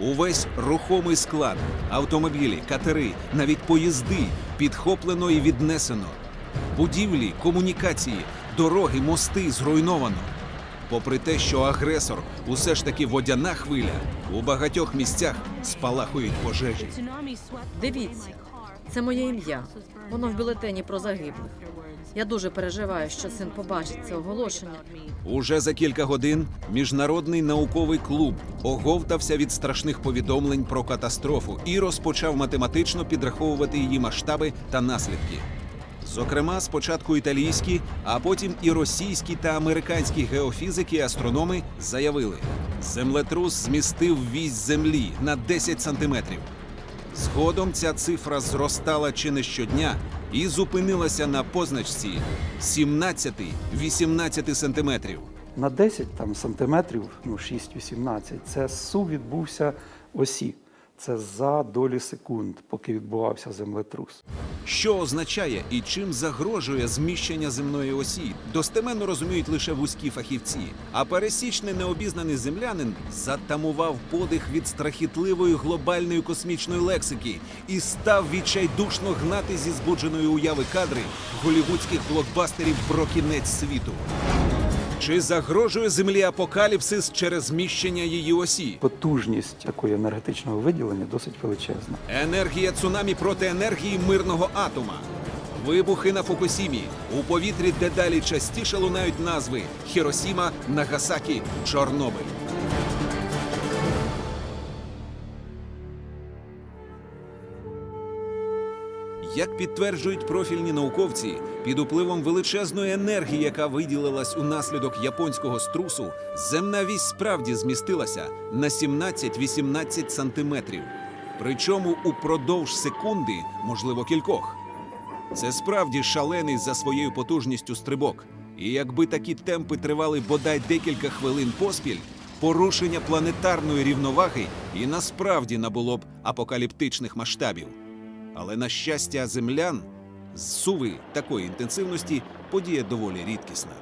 Увесь рухомий склад, автомобілі, катери, навіть поїзди підхоплено і віднесено. Будівлі, комунікації, дороги, мости зруйновано. Попри те, що агресор усе ж таки водяна хвиля, у багатьох місцях спалахують пожежі. Дивіться, це моє ім'я. Воно в бюлетені про загиблих. Я дуже переживаю, що син побачить це оголошення. Уже за кілька годин міжнародний науковий клуб оговтався від страшних повідомлень про катастрофу і розпочав математично підраховувати її масштаби та наслідки. Зокрема, спочатку італійські, а потім і російські та американські геофізики і астрономи заявили: землетрус змістив вісь землі на 10 сантиметрів. Згодом ця цифра зростала чи не щодня і зупинилася на позначці 17-18 сантиметрів. На 10 там, сантиметрів, ну 6-18, це су відбувся осі. Це за долі секунд, поки відбувався землетрус. Що означає і чим загрожує зміщення земної осі, достеменно розуміють лише вузькі фахівці. А пересічний необізнаний землянин затамував подих від страхітливої глобальної космічної лексики і став відчайдушно гнати зі збудженої уяви кадри голівудських блокбастерів про кінець світу. Чи загрожує землі апокаліпсис через зміщення її осі? Потужність такої енергетичного виділення досить величезна. Енергія цунамі проти енергії мирного атома. Вибухи на Фукусімі. У повітрі дедалі частіше лунають назви Хіросіма, Нагасакі, Чорнобиль. Як підтверджують профільні науковці, під upливом величезної енергії, яка виділилась унаслідок японського струсу, земна вісь справді змістилася на 17-18 сантиметрів. Причому упродовж секунди, можливо, кількох. Це справді шалений за своєю потужністю стрибок. І якби такі темпи тривали бодай декілька хвилин поспіль, порушення планетарної рівноваги і насправді набуло б апокаліптичних масштабів. Але на щастя землян з суви такої інтенсивності подія доволі рідкісна.